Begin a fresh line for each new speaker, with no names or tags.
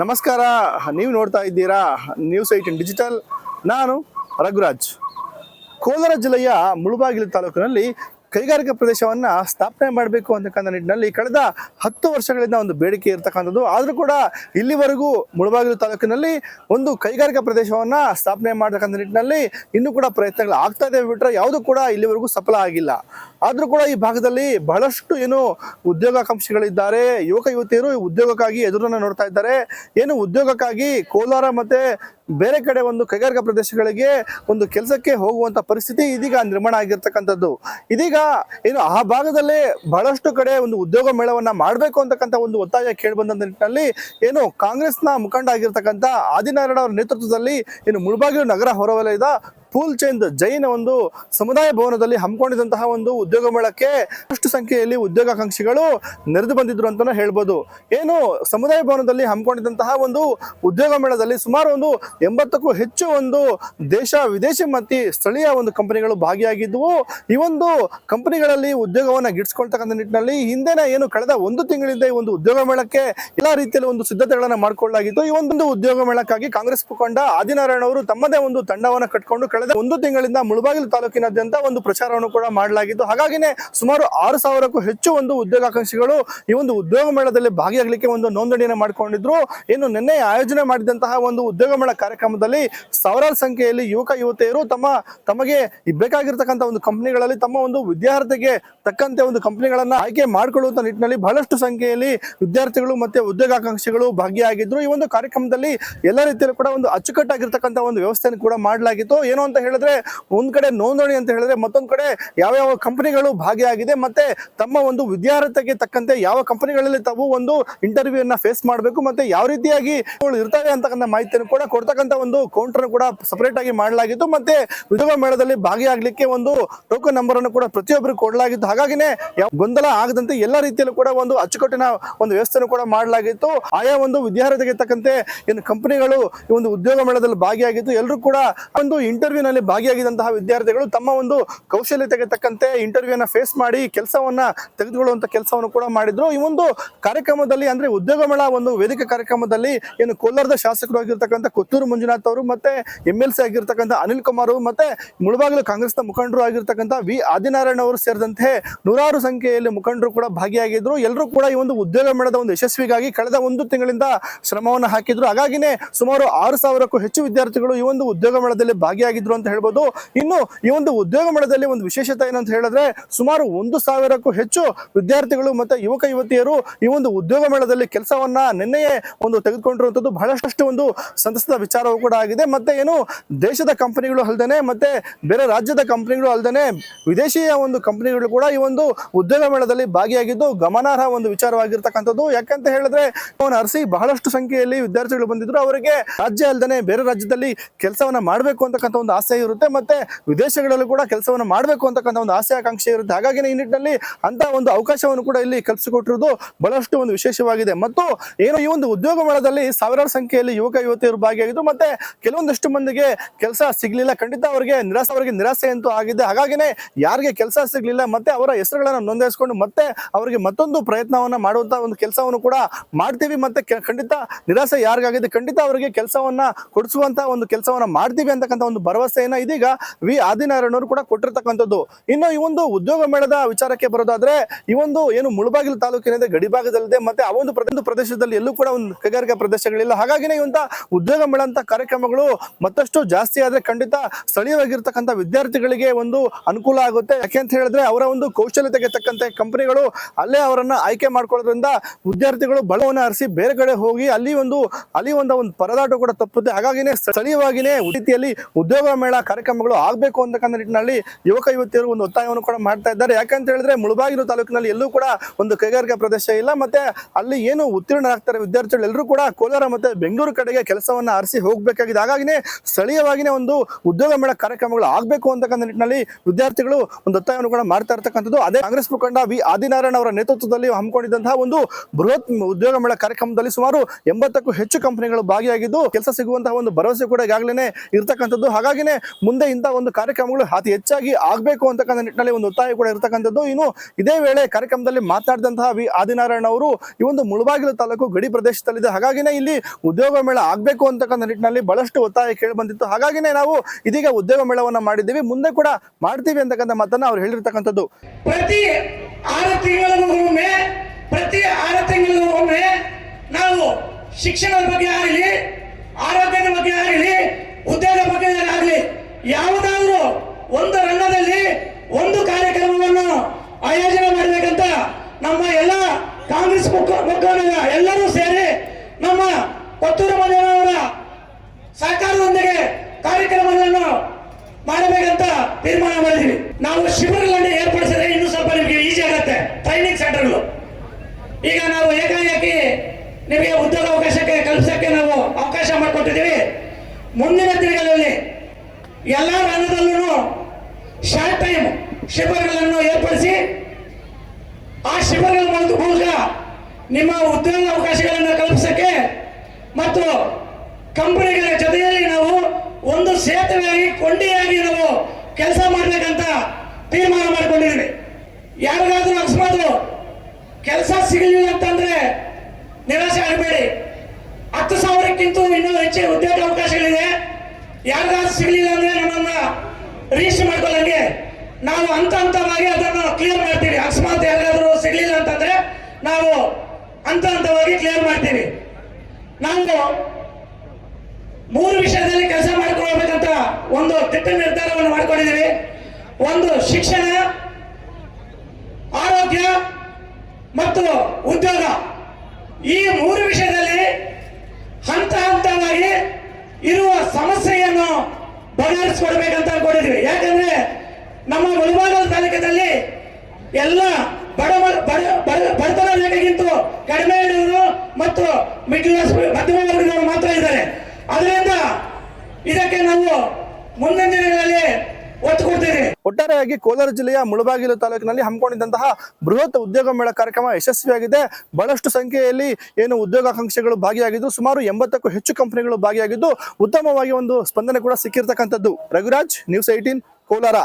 ನಮಸ್ಕಾರ. ನೀವು ನೋಡ್ತಾ ಇದ್ದೀರಾ ನ್ಯೂಸ್ ಏಟಿನ್ ಡಿಜಿಟಲ್ ನಾನು ರಘುರಾಜ್. ಕೋಲಾರ ಜಿಲ್ಲೆಯ ಮುಳುಬಾಗಿಲು ತಾಲೂಕಿನಲ್ಲಿ ಕೈಗಾರಿಕಾ ಪ್ರದೇಶವನ್ನ ಸ್ಥಾಪನೆ ಮಾಡಬೇಕು ಅಂತಕ್ಕಂಥ ನಿಟ್ಟಿನಲ್ಲಿ ಕಳೆದ ಹತ್ತು ವರ್ಷಗಳಿಂದ ಒಂದು ಬೇಡಿಕೆ ಇರತಕ್ಕಂಥದ್ದು. ಆದರೂ ಕೂಡ ಇಲ್ಲಿವರೆಗೂ ಮುಳಬಾಗಿಲು ತಾಲೂಕಿನಲ್ಲಿ ಒಂದು ಕೈಗಾರಿಕಾ ಪ್ರದೇಶವನ್ನ ಸ್ಥಾಪನೆ ಮಾಡತಕ್ಕಂಥ ನಿಟ್ಟಿನಲ್ಲಿ ಇನ್ನೂ ಕೂಡ ಪ್ರಯತ್ನಗಳು ಆಗ್ತಾ ಇದೆ ಬಿಟ್ಟರೆ ಯಾವುದೂ ಕೂಡ ಇಲ್ಲಿವರೆಗೂ ಸಫಲ ಆಗಿಲ್ಲ. ಆದರೂ ಕೂಡ ಈ ಭಾಗದಲ್ಲಿ ಬಹಳಷ್ಟು ಏನು ಉದ್ಯೋಗಾಕಾಂಕ್ಷಿಗಳಿದ್ದಾರೆ. ಯುವಕ, ಯುವತಿಯರು ಉದ್ಯೋಗಕ್ಕಾಗಿ ಎದುರನ್ನು ನೋಡ್ತಾ ಇದ್ದಾರೆ. ಏನು ಉದ್ಯೋಗಕ್ಕಾಗಿ ಕೋಲಾರ ಮತ್ತೆ ಬೇರೆ ಕಡೆ ಒಂದು ಕೈಗಾರಿಕಾ ಪ್ರದೇಶಗಳಿಗೆ ಒಂದು ಕೆಲಸಕ್ಕೆ ಹೋಗುವಂತ ಪರಿಸ್ಥಿತಿ ಇದೀಗ ನಿರ್ಮಾಣ ಆಗಿರ್ತಕ್ಕಂಥದ್ದು. ಇದೀಗ ಏನು ಆ ಭಾಗದಲ್ಲೇ ಬಹಳಷ್ಟು ಕಡೆ ಒಂದು ಉದ್ಯೋಗ ಮೇಳವನ್ನ ಮಾಡಬೇಕು ಅಂತಕ್ಕಂಥ ಒಂದು ಒತ್ತಾಯ ಕೇಳಿ ಬಂದ ನಿಟ್ಟಿನಲ್ಲಿ ಏನು ಕಾಂಗ್ರೆಸ್ನ ಮುಖಂಡ ಆಗಿರ್ತಕ್ಕಂಥ ಆದಿನಾರಾಯಣ ಅವರ ನೇತೃತ್ವದಲ್ಲಿ ಏನು ಮುಳಬಾಗಿಲು ನಗರ ಹೊರವಲಯದ ಫೂಲ್ಚಂದ್ ಜೈನ ಒಂದು ಸಮುದಾಯ ಭವನದಲ್ಲಿ ಹಮ್ಮಿಕೊಂಡಿದ್ದಂತಹ ಒಂದು ಉದ್ಯೋಗ ಮೇಳಕ್ಕೆ ಅಷ್ಟು ಸಂಖ್ಯೆಯಲ್ಲಿ ಉದ್ಯೋಗಾಕಾಂಕ್ಷಿಗಳು ನೆರೆದು ಬಂದಿದ್ರು ಅಂತಾನೆ ಹೇಳ್ಬೋದು. ಏನು, ಸಮುದಾಯ ಭವನದಲ್ಲಿ ಹಮ್ಮಿಕೊಂಡಿದ್ದಂತಹ ಒಂದು ಉದ್ಯೋಗ ಮೇಳದಲ್ಲಿ ಸುಮಾರು ಒಂದು ಎಂಬತ್ತಕ್ಕೂ ಹೆಚ್ಚು ಒಂದು ದೇಶ ವಿದೇಶಿ ಮತ್ತು ಸ್ಥಳೀಯ ಒಂದು ಕಂಪನಿಗಳು ಭಾಗಿಯಾಗಿದ್ದವು ಈ ಒಂದು ಕಂಪನಿಗಳಲ್ಲಿ ಉದ್ಯೋಗವನ್ನು ಗಿಡ್ಸ್ಕೊಳ್ತಕ್ಕಂಥ ನಿಟ್ಟಿನಲ್ಲಿ ಹಿಂದೆನ ಏನು ಕಳೆದ ಒಂದು ತಿಂಗಳಿಂದ ಈ ಒಂದು ಉದ್ಯೋಗ ಮೇಳಕ್ಕೆ ಎಲ್ಲಾ ರೀತಿಯಲ್ಲಿ ಒಂದು ಸಿದ್ಧತೆಗಳನ್ನು ಮಾಡಿಕೊಳ್ಳಲಾಗಿತ್ತು. ಈ ಒಂದು ಉದ್ಯೋಗ ಮೇಳಕ್ಕಾಗಿ ಕಾಂಗ್ರೆಸ್ ಮುಖಂಡ ಆದಿನಾರಾಯಣ ಅವರು ತಮ್ಮದೇ ಒಂದು ತಂಡವನ್ನು ಕಟ್ಕೊಂಡು ಕಳೆದ ಒಂದು ತಿಂಗಳಿಂದ ಮುಳಬಾಗಿಲು ತಾಲೂಕಿನಾದ್ಯಂತ ಒಂದು ಪ್ರಚಾರವನ್ನು ಕೂಡ ಮಾಡಲಾಗಿದ್ದು ಹಾಗಾಗಿನೇ ಸುಮಾರು ಆರು ಸಾವಿರಕ್ಕೂ ಹೆಚ್ಚು ಒಂದು ಉದ್ಯೋಗಾಕಾಂಕ್ಷಿಗಳು ಈ ಒಂದು ಉದ್ಯೋಗ ಮೇಳದಲ್ಲಿ ಭಾಗಿಯಾಗಲಿಕ್ಕೆ ಒಂದು ನೋಂದಣಿಯನ್ನು ಮಾಡಿಕೊಂಡಿದ್ರು. ಏನು ನಿನ್ನೆ ಆಯೋಜನೆ ಮಾಡಿದಂತಹ ಒಂದು ಉದ್ಯೋಗ ಮೇಳ ಕಾರ್ಯಕ್ರಮದಲ್ಲಿ ಸಾವಿರಾರು ಸಂಖ್ಯೆಯಲ್ಲಿ ಯುವಕ, ಯುವತಿಯರು ತಮ್ಮ, ತಮಗೆ ಬೇಕಾಗಿರ್ತಕ್ಕಂಥ ಒಂದು ಕಂಪನಿಗಳಲ್ಲಿ ತಮ್ಮ ಒಂದು ವಿದ್ಯಾರ್ಥಿಗೆ ತಕ್ಕಂತೆ ಒಂದು ಕಂಪನಿಗಳನ್ನ ಆಯ್ಕೆ ಮಾಡಿಕೊಳ್ಳುವಂತ ನಿಟ್ಟಿನಲ್ಲಿ ಬಹಳಷ್ಟು ಸಂಖ್ಯೆಯಲ್ಲಿ ವಿದ್ಯಾರ್ಥಿಗಳು ಮತ್ತೆ ಉದ್ಯೋಗಾಕಾಂಕ್ಷಿಗಳು ಭಾಗಿಯಾಗಿದ್ರು. ಈ ಒಂದು ಕಾರ್ಯಕ್ರಮದಲ್ಲಿ ಎಲ್ಲ ರೀತಿಯಲ್ಲೂ ಕೂಡ ಒಂದು ಅಚ್ಚುಕಟ್ಟಾಗಿರ್ತಕ್ಕಂಥ ಒಂದು ವ್ಯವಸ್ಥೆಯನ್ನು ಕೂಡ ಮಾಡಲಾಗಿತ್ತು. ಏನೋ ಅಂತ ಹೇಳಿದ್ರೆ ಒಂದ್ ಕಡೆ ನೋಂದಣಿ ಅಂತ ಹೇಳಿದ್ರೆ ಮತ್ತೊಂದ್ ಕಡೆ ಯಾವ ಯಾವ ಕಂಪನಿಗಳು ಭಾಗಿಯಾಗಿದೆ ಮತ್ತೆ ತಮ್ಮ ಒಂದು ವಿದ್ಯಾರ್ಥಿಗೆ ತಕ್ಕಂತೆ ಯಾವ ಕಂಪನಿಗಳಲ್ಲಿ ತಾವು ಒಂದು ಇಂಟರ್ವ್ಯೂ ಅನ್ನ ಫೇಸ್ ಮಾಡಬೇಕು ಮತ್ತೆ ಯಾವ ರೀತಿಯಾಗಿ ಇರ್ತವೆ ಅಂತಕ್ಕಂಥ ಮಾಹಿತಿಯನ್ನು ಕೂಡ ಕೊಡ್ತಕ್ಕಂತ ಒಂದು ಕೌಂಟರ್ ಕೂಡ ಸಪರೇಟ್ ಆಗಿ ಮಾಡಲಾಗಿತ್ತು. ಮತ್ತೆ ವಿಧವ ಮೇಳದಲ್ಲಿ ಭಾಗಿಯಾಗಲಿಕ್ಕೆ ಒಂದು ಟೋಕನ್ ನಂಬರ್ ಅನ್ನು ಕೂಡ ಪ್ರತಿಯೊಬ್ಬರಿಗೆ ಕೊಡಲಾಗಿತ್ತು. ಹಾಗಾಗಿನೇ ಗೊಂದಲ ಆಗದಂತೆ ಎಲ್ಲಾ ರೀತಿಯಲ್ಲೂ ಕೂಡ ಒಂದು ಅಚ್ಚುಕಟ್ಟಿನ ಒಂದು ವ್ಯವಸ್ಥೆಯನ್ನು ಕೂಡ ಮಾಡಲಾಗಿತ್ತು. ಆಯಾ ಒಂದು ವಿದ್ಯಾರ್ಥಿಗೆ ತಕ್ಕಂತೆ ಏನು ಕಂಪನಿಗಳು ಈ ಒಂದು ಉದ್ಯೋಗ ಮೇಳದಲ್ಲಿ ಭಾಗಿಯಾಗಿತ್ತು ಎಲ್ಲರೂ ಕೂಡ ಒಂದು ಇಂಟರ್ವ್ಯೂ ನಲ್ಲಿ ಭಾಗಿಯಾಗಿದ್ದಂತಹ ವಿದ್ಯಾರ್ಥಿಗಳು ತಮ್ಮ ಒಂದು ಕೌಶಲ್ಯತೆಗೆ ತಕ್ಕಂತೆ ಇಂಟರ್ವ್ಯೂ ಅನ್ನ ಫೇಸ್ ಮಾಡಿ ಕೆಲಸವನ್ನ ತೆಗೆದುಕೊಳ್ಳುವಂತ ಕೆಲಸವನ್ನು ಕೂಡ ಮಾಡಿದ್ರು. ಈ ಒಂದು ಕಾರ್ಯಕ್ರಮದಲ್ಲಿ ಅಂದ್ರೆ ಉದ್ಯೋಗ ಮೇಳ ಒಂದು ವೇದಿಕೆ ಕಾರ್ಯಕ್ರಮದಲ್ಲಿ ಏನು ಕೋಲಾರದ ಶಾಸಕರು ಆಗಿರ್ತಕ್ಕಂಥ ಕೊತ್ತೂರು ಮಂಜುನಾಥ್ ಅವರು ಮತ್ತೆ ಎಂ ಎಲ್ ಸಿ ಆಗಿರ್ತಕ್ಕಂಥ ಅನಿಲ್ ಕುಮಾರ್ ಅವರು ಮತ್ತೆ ಮುಳಬಾಗಿಲು ಕಾಂಗ್ರೆಸ್ನ ಮುಖಂಡರು ಆಗಿರ್ತಕ್ಕಂಥ ವಿ ಆದಿನಾರಾಯಣ ಅವರು ಸೇರಿದಂತೆ ನೂರಾರು ಸಂಖ್ಯೆಯಲ್ಲಿ ಮುಖಂಡರು ಕೂಡ ಭಾಗಿಯಾಗಿದ್ರು. ಎಲ್ಲರೂ ಕೂಡ ಈ ಒಂದು ಉದ್ಯೋಗ ಮೇಳದ ಒಂದು ಯಶಸ್ವಿಗಾಗಿ ಕಳೆದ ಒಂದು ತಿಂಗಳಿಂದ ಶ್ರಮವನ್ನು ಹಾಕಿದ್ರು. ಹಾಗಾಗಿನೇ ಸುಮಾರು ಆರು ಸಾವಿರಕ್ಕೂ ಹೆಚ್ಚು ವಿದ್ಯಾರ್ಥಿಗಳು ಈ ಒಂದು ಉದ್ಯೋಗ ಮೇಳದಲ್ಲಿ ಭಾಗಿಯಾಗಿದ್ರು ಅಂತ ಹೇಳ್ಬೋದು. ಇನ್ನು ಈ ಒಂದು ಉದ್ಯೋಗ ಮೇಳದಲ್ಲಿ ಒಂದು ವಿಶೇಷತೆ ಏನಂತ ಹೇಳಿದ್ರೆ ಸುಮಾರು ಒಂದು ಸಾವಿರಕ್ಕೂ ಹೆಚ್ಚು ವಿದ್ಯಾರ್ಥಿಗಳು ಮತ್ತೆ ಯುವಕ ಯುವತಿಯರು ಈ ಒಂದು ಉದ್ಯೋಗ ಮೇಳದಲ್ಲಿ ಕೆಲಸವನ್ನ ನಿನ್ನೆಯೇ ಒಂದು ತೆಗೆದುಕೊಂಡಿರುವಂತದ್ದು ಬಹಳಷ್ಟು ಒಂದು ಸಂತಸದ ವಿಚಾರವೂ ಕೂಡ ಆಗಿದೆ. ಮತ್ತೆ ಏನು ದೇಶದ ಕಂಪನಿಗಳು ಅಲ್ದೇನೆ ಮತ್ತೆ ಬೇರೆ ರಾಜ್ಯದ ಕಂಪನಿಗಳು ಅಲ್ದೇನೆ ವಿದೇಶಿಯ ಒಂದು ಕಂಪನಿಗಳು ಕೂಡ ಈ ಒಂದು ಉದ್ಯೋಗ ಮೇಳದಲ್ಲಿ ಭಾಗಿಯಾಗಿದ್ದು ಗಮನಾರ್ಹ ಒಂದು ವಿಚಾರವಾಗಿರ್ತಕ್ಕಂಥದ್ದು. ಯಾಕಂತ ಹೇಳಿದ್ರೆ ಅವನು ಅರಸಿ ಬಹಳಷ್ಟು ಸಂಖ್ಯೆಯಲ್ಲಿ ವಿದ್ಯಾರ್ಥಿಗಳು ಬಂದಿದ್ರು. ಅವರಿಗೆ ರಾಜ್ಯ ಅಲ್ಲದೆ ಬೇರೆ ರಾಜ್ಯದಲ್ಲಿ ಕೆಲಸವನ್ನ ಮಾಡಬೇಕು ಅಂತಕ್ಕಂಥ ಒಂದು ಆಸೆ ಇರುತ್ತೆ ಮತ್ತೆ ವಿದೇಶಗಳಲ್ಲೂ ಕೂಡ ಕೆಲಸವನ್ನ ಮಾಡಬೇಕು ಅಂತಕ್ಕಂಥ ಒಂದು ಆಸೆ ಆಕಾಂಕ್ಷೆ ಇರುತ್ತೆ. ಹಾಗಾಗಿ ಈ ನಿಟ್ಟಿನಲ್ಲಿ ಅಂತ ಒಂದು ಅವಕಾಶವನ್ನು ಕೂಡ ಇಲ್ಲಿ ಕಲ್ಪಿಸಿಕೊಟ್ಟಿರುವುದು ಬಹಳಷ್ಟು ಒಂದು ವಿಶೇಷವಾಗಿದೆ. ಮತ್ತು ಏನು ಈ ಒಂದು ಉದ್ಯೋಗ ಮೇಳದಲ್ಲಿ ಸಾವಿರಾರು ಸಂಖ್ಯೆಯಲ್ಲಿ ಯುವಕ, ಯುವತಿಯರು ಭಾಗಿಯಾಗಿದ್ದು ಮತ್ತೆ ಕೆಲವೊಂದಷ್ಟು ಮಂದಿಗೆ ಕೆಲಸ ಸಿಗ್ಲಿಲ್ಲ. ಖಂಡಿತ ಅವರಿಗೆ ನಿರಾಸೆ ಅವರಿಗೆ ನಿರಾಸೆ ಅಂತೂ ಆಗಿದೆ. ಹಾಗಾಗಿನೇ ಯಾರಿಗೆ ಕೆಲಸ ಸಿಗ್ಲಿಲ್ಲ ಮತ್ತೆ ಅವರ ಹೆಸರುಗಳನ್ನು ನೋಂದಾಯಿಸಿಕೊಂಡು ಮತ್ತೆ ಅವರಿಗೆ ಮತ್ತೊಂದು ಪ್ರಯತ್ನವನ್ನ ಮಾಡುವಂತ ಒಂದು ಕೆಲಸವನ್ನು ಕೂಡ ಮಾಡ್ತೀವಿ. ಮತ್ತೆ ಖಂಡಿತ ನಿರಾಸೆ ಯಾರಿಗಾಗಿದೆ? ಖಂಡಿತ ಅವರಿಗೆ ಕೆಲಸವನ್ನ ಕೊಡಿಸುವಂತ ಒಂದು ಕೆಲಸವನ್ನ ಮಾಡ್ತೀವಿ ಅಂತಕ್ಕಂಥ ಒಂದು ಭರವಸೆಯನ್ನ ಇದೀಗ ವಿ. ಆದಿನಾರಾಯಣವರು ಕೂಡ ಕೊಟ್ಟಿರ್ತಕ್ಕಂಥದ್ದು. ಇನ್ನು ಈ ಒಂದು ಉದ್ಯೋಗ ಮೇಳದ ವಿಚಾರಕ್ಕೆ ಬರೋದಾದ್ರೆ, ಈ ಒಂದು ಏನು ಮುಳಬಾಗಿಲು ತಾಲೂಕಿನಿಂದ ಗಡಿ ಭಾಗದಲ್ಲಿದೆ, ಮತ್ತೆ ಆ ಒಂದು ಪ್ರತಿಯೊಂದು ಪ್ರದೇಶದಲ್ಲಿ ಎಲ್ಲೂ ಕೂಡ ಒಂದು ಕೈಗಾರಿಕಾ ಪ್ರದೇಶಗಳಿಲ್ಲ. ಹಾಗಾಗಿನೇ ಇವಂತ ಉದ್ಯೋಗ ಮೇಳ ಅಂತ ಕಾರ್ಯಕ್ರಮಗಳು ಮತ್ತಷ್ಟು ಜಾಸ್ತಿ ಆದ್ರೆ ಖಂಡಿತ ಸ್ಥಳೀಯವಾಗಿರ್ತಕ್ಕಂಥ ವಿದ್ಯಾರ್ಥಿಗಳಿಗೆ ಒಂದು ಅನುಕೂಲ ಆಗುತ್ತೆ. ಯಾಕೆ ಅಂತ ಹೇಳಿದ್ರೆ, ಅವರ ಒಂದು ಕೌಶಲ್ಯತೆಗೆ ತಕ್ಕಂತೆ ಕಂಪನಿಗಳು ಅಲ್ಲೇ ಅವರನ್ನ ಆಯ್ಕೆ ಮಾಡ್ಕೊಳ್ಳೋದ್ರಿಂದ ವಿದ್ಯಾರ್ಥಿಗಳು ಬಳವನ್ನು ಹರಿಸಿ ಬೇರೆ ಕಡೆ ಹೋಗಿ ಅಲ್ಲಿ ಒಂದು ಅಲ್ಲಿ ಒಂದು ಒಂದು ಪರದಾಟ ಕೂಡ ತಪ್ಪುತ್ತೆ. ಹಾಗಾಗಿನೇ ಸ್ಥಳೀಯವಾಗಿನೇ ರೀತಿಯಲ್ಲಿ ಉದ್ಯೋಗ ಮೇಳ ಕಾರ್ಯಕ್ರಮಗಳು ಆಗಬೇಕು ಅಂತಕ್ಕಂಥ ನಿಟ್ಟಿನಲ್ಲಿ ಯುವಕ ಯುವತಿಯರು ಒಂದು ಒತ್ತಾಯವನ್ನು ಕೂಡ ಮಾಡ್ತಾ ಇದ್ದಾರೆ. ಯಾಕಂತ ಹೇಳಿದ್ರೆ ಮುಳಬಾಗಿಲು ತಾಲೂಕಿನಲ್ಲಿ ಎಲ್ಲೂ ಕೂಡ ಒಂದು ಕೈಗಾರಿಕಾ ಪ್ರದೇಶ ಇಲ್ಲ. ಮತ್ತೆ ಅಲ್ಲಿ ಏನು ಉತ್ತೀರ್ಣರಾಗ್ತಾರೆ ವಿದ್ಯಾರ್ಥಿಗಳು ಎಲ್ಲರೂ ಕೂಡ ಕೋಲಾರ ಮತ್ತೆ ಬೆಂಗಳೂರು ಕಡೆಗೆ ಕೆಲಸವನ್ನ ಆರಿಸಿ ಹೋಗಬೇಕಾಗಿದೆ. ಹಾಗಾಗಿನೇ ಸ್ಥಳೀಯವಾಗಿನೇ ಒಂದು ಉದ್ಯೋಗ ಮೇಳ ಕಾರ್ಯಕ್ರಮಗಳು ಆಗಬೇಕು ಅಂತಕ್ಕಂಥ ನಿಟ್ಟಿನಲ್ಲಿ ವಿದ್ಯಾರ್ಥಿಗಳು ಒಂದು ಒತ್ತಾಯವನ್ನು ಕೂಡ ಮಾಡ್ತಾ ಇರ್ತಕ್ಕಂಥದ್ದು. ಅದೇ ಕಾಂಗ್ರೆಸ್ ಮುಖಂಡ ವಿ ಆದಿನಾರಾಯಣ ಅವರ ನೇತೃತ್ವದಲ್ಲಿ ಹಮ್ಮಿಕೊಂಡಿದ್ದಂತಹ ಒಂದು ಬೃಹತ್ ಉದ್ಯೋಗ ಮೇಳ ಕಾರ್ಯಕ್ರಮದಲ್ಲಿ ಸುಮಾರು ಎಂಬತ್ತಕ್ಕೂ ಹೆಚ್ಚು ಕಂಪನಿಗಳು ಭಾಗಿಯಾಗಿದ್ದು, ಕೆಲಸ ಸಿಗುವಂತಹ ಒಂದು ಭರವಸೆ ಕೂಡ ಈಗಾಗಲೇ ಇರತಕ್ಕಂಥದ್ದು. ಹಾಗಾಗಿ ಹಾಗಾಗಿನೇ ಮುಂದೆ ಇಂಥ ಒಂದು ಕಾರ್ಯಕ್ರಮಗಳು ಅತಿ ಹೆಚ್ಚಾಗಿ ಆಗಬೇಕು ಅಂತಕ್ಕಂಥ ನಿಟ್ಟಿನಲ್ಲಿ ಒಂದು ಒತ್ತಾಯ ಕೂಡ ಇರತಕ್ಕಂಥದ್ದು. ಇನ್ನು ಇದೇ ವೇಳೆ ಕಾರ್ಯಕ್ರಮದಲ್ಲಿ ಮಾತನಾಡಿದಂತಹ ವಿ. ಆದಿನಾರಾಯಣ ಅವರು ಈ ಒಂದು ಮುಳಬಾಗಿಲು ತಾಲೂಕು ಗಡಿ ಪ್ರದೇಶದಲ್ಲಿದೆ. ಹಾಗಾಗಿನೇ ಇಲ್ಲಿ ಉದ್ಯೋಗ ಮೇಳ ಆಗಬೇಕು ಅಂತಕ್ಕಂಥ ನಿಟ್ಟಿನಲ್ಲಿ ಬಹಳಷ್ಟು ಒತ್ತಾಯ ಕೇಳಿ ಬಂದಿತ್ತು. ಹಾಗಾಗಿನೇ ನಾವು ಇದೀಗ ಉದ್ಯೋಗ ಮೇಳವನ್ನ ಮಾಡಿದ್ದೀವಿ. ಮುಂದೆ ಕೂಡ ಮಾಡ್ತೀವಿ ಅಂತಕ್ಕಂಥ ಮಾತನ್ನ ಅವ್ರು ಹೇಳಿರ್ತಕ್ಕಂಥದ್ದು.
ಪ್ರತಿ ಆರು ತಿಂಗಳಿಗೊಮ್ಮೆ ಪ್ರತಿ ಆರು ತಿಂಗಳಿಗೊಮ್ಮೆ ನಾವು ಶಿಕ್ಷಣದ ಬಗ್ಗೆ ಆಗಲಿ ಆರೋಗ್ಯದ ಬಗ್ಗೆ ಆಗಲಿ ಉದ್ಯೋಗ ಬಗ್ಗೆ ಆಗಲಿ ಯಾವುದಾದ್ರೂ ಒಂದು ರಂಗದಲ್ಲಿ ಒಂದು ಕಾರ್ಯಕ್ರಮವನ್ನು ಆಯೋಜನೆ ಮಾಡಬೇಕಂತ ನಮ್ಮ ಎಲ್ಲ ಕಾಂಗ್ರೆಸ್ ಮುಖ ಮುಖಂಡರ ಎಲ್ಲರೂ ಸೇರಿ ನಮ್ಮ ಕೊತ್ತೂರು ಮಂಜನವರ ಸಹಕಾರದೊಂದಿಗೆ ಕಾರ್ಯಕ್ರಮಗಳನ್ನು ಮಾಡಬೇಕಂತ ತೀರ್ಮಾನ ಮಾಡಿದ್ವಿ ನಾವು ಶಿಬಿರಗಳನ್ನು ಏರ್ಪಡಿಸಿದ್ರೆ ಇನ್ನೂ ಸ್ವಲ್ಪ ನಿಮಗೆ ಈಸಿ ಆಗುತ್ತೆ ಟ್ರೈನಿಂಗ್ ಸೆಂಟರ್ಗಳು ಈಗ ನಾವು ಏಕಾಏಕಿ ನಿಮಗೆ ಉದ್ಯೋಗ ಅವಕಾಶಕ್ಕೆ ಕಲ್ಪಿಸಕ್ಕೆ ನಾವು ಅವಕಾಶ ಮಾಡಿಕೊಟ್ಟಿದ್ದೀವಿ ಮುಂದಿನ ದಿನಗಳಲ್ಲಿ ಎಲ್ಲ ರಂಗದಲ್ಲೂ ಶಾರ್ಟ್ ಟೈಮ್ ಶಿಬಿರಗಳನ್ನು ಏರ್ಪಡಿಸಿ ಆ ಶಿಬಿರಗಳ ಮೂಲಕ ನಿಮ್ಮ ಉದ್ಯೋಗ ಅವಕಾಶಗಳನ್ನು ಕಲ್ಪಿಸಕ್ಕೆ ಮತ್ತು ಕಂಪನಿಗಳ ಜೊತೆಯಲ್ಲಿ ನಾವು ಒಂದು ಸೇತುವೆಯಾಗಿ ಕೊಂಡಿಯಾಗಿ ನಾವು ಕೆಲಸ ಮಾಡಬೇಕಂತ ತೀರ್ಮಾನ ಮಾಡಿಕೊಂಡಿದ್ದೀವಿ. ಯಾರಿಗಾದ್ರೂ ಅಕಸ್ಮಾತ್ ಕೆಲಸ ಸಿಗಲಿಲ್ಲ ಅಂತಂದ್ರೆ ಸಾವಿರಕ್ಕಿಂತ ಇನ್ನೂ ಹೆಚ್ಚಿನ ಉದ್ಯೋಗ ಅವಕಾಶಗಳಿದೆ. ಯಾರಿಗಾದ್ರೂ ಸಿಗಲಿಲ್ಲ ಅಂದ್ರೆ ನಮ್ಮನ್ನ ರಿಜಿಸ್ಟರ್ ಮಾಡ್ಕೊಳ್ಳಂಗೆ. ನಾವು ಹಂತ ಹಂತವಾಗಿ ಅದನ್ನು ಕ್ಲಿಯರ್ ಮಾಡ್ತೀವಿ. ಅಕಸ್ಮಾತ್ ಯಾರಿಗಾದ್ರೂ ಸಿಗಲಿಲ್ಲ ಅಂತಂದ್ರೆ ನಾವು ಹಂತ ಹಂತವಾಗಿ ಕ್ಲಿಯರ್ ಮಾಡ್ತೀವಿ. ನಾವು ಮೂರು ವಿಷಯದಲ್ಲಿ ಕೆಲಸ ಮಾಡ್ಕೊಳ್ಬೇಕಂತ ಒಂದು ದಿಟ್ಟ ನಿರ್ಧಾರವನ್ನು ಮಾಡ್ಕೊಂಡಿದ್ದೀವಿ. ಒಂದು ಶಿಕ್ಷಣ, ಆರೋಗ್ಯ ಮತ್ತು ಉದ್ಯೋಗ. ಈ ಮೂರು ವಿಷಯದಲ್ಲಿ ಹಂತ ಹಂತವಾಗಿ ಇರುವ ಸಮಸ್ಯೆಯನ್ನು ಬಗೆಹರಿಸಿಕೊಡ್ಬೇಕಂತ ಕೊಡಿದ್ವಿ ಯಾಕಂದ್ರೆ ನಮ್ಮ ಮುಳಬಾಗಲ ತಾಲೂಕದಲ್ಲಿ ಎಲ್ಲ ಬಡ ಬಡ ಬಡ- ಬಡತನ ರೇಖೆಗಿಂತ ಕಡಿಮೆ ಇರೋರು ಮತ್ತು ಮಿಡ್ಲ್ ಮಧ್ಯಮ ವರ್ಗದವರು ಮಾತ್ರ ಇದ್ದಾರೆ. ಅದರಿಂದ ಇದಕ್ಕೆ ನಾವು ಮುಂದಿನ ದಿನಗಳಲ್ಲಿ
ಒಟ್ಟಾರೆಯಾಗಿ ಕೋಲಾರ ಜಿಲ್ಲೆಯ ಮುಳಬಾಗಿಲು ತಾಲೂಕಿನಲ್ಲಿ ಹಮ್ಮಿಕೊಂಡಿದ್ದಂತಹ ಬೃಹತ್ ಉದ್ಯೋಗ ಮೇಳ ಕಾರ್ಯಕ್ರಮ ಯಶಸ್ವಿಯಾಗಿದೆ. ಬಹಳಷ್ಟು ಸಂಖ್ಯೆಯಲ್ಲಿ ಏನು ಉದ್ಯೋಗಾಕಾಂಕ್ಷೆಗಳು ಭಾಗಿಯಾಗಿದ್ದು, ಸುಮಾರು ಎಂಬತ್ತಕ್ಕೂ ಹೆಚ್ಚು ಕಂಪನಿಗಳು ಭಾಗಿಯಾಗಿದ್ದು, ಉತ್ತಮವಾಗಿ ಒಂದು ಸ್ಪಂದನೆ ಕೂಡ ಸಿಕ್ಕಿರ್ತಕ್ಕಂಥದ್ದು. Raghuraj news eighteen Kolar.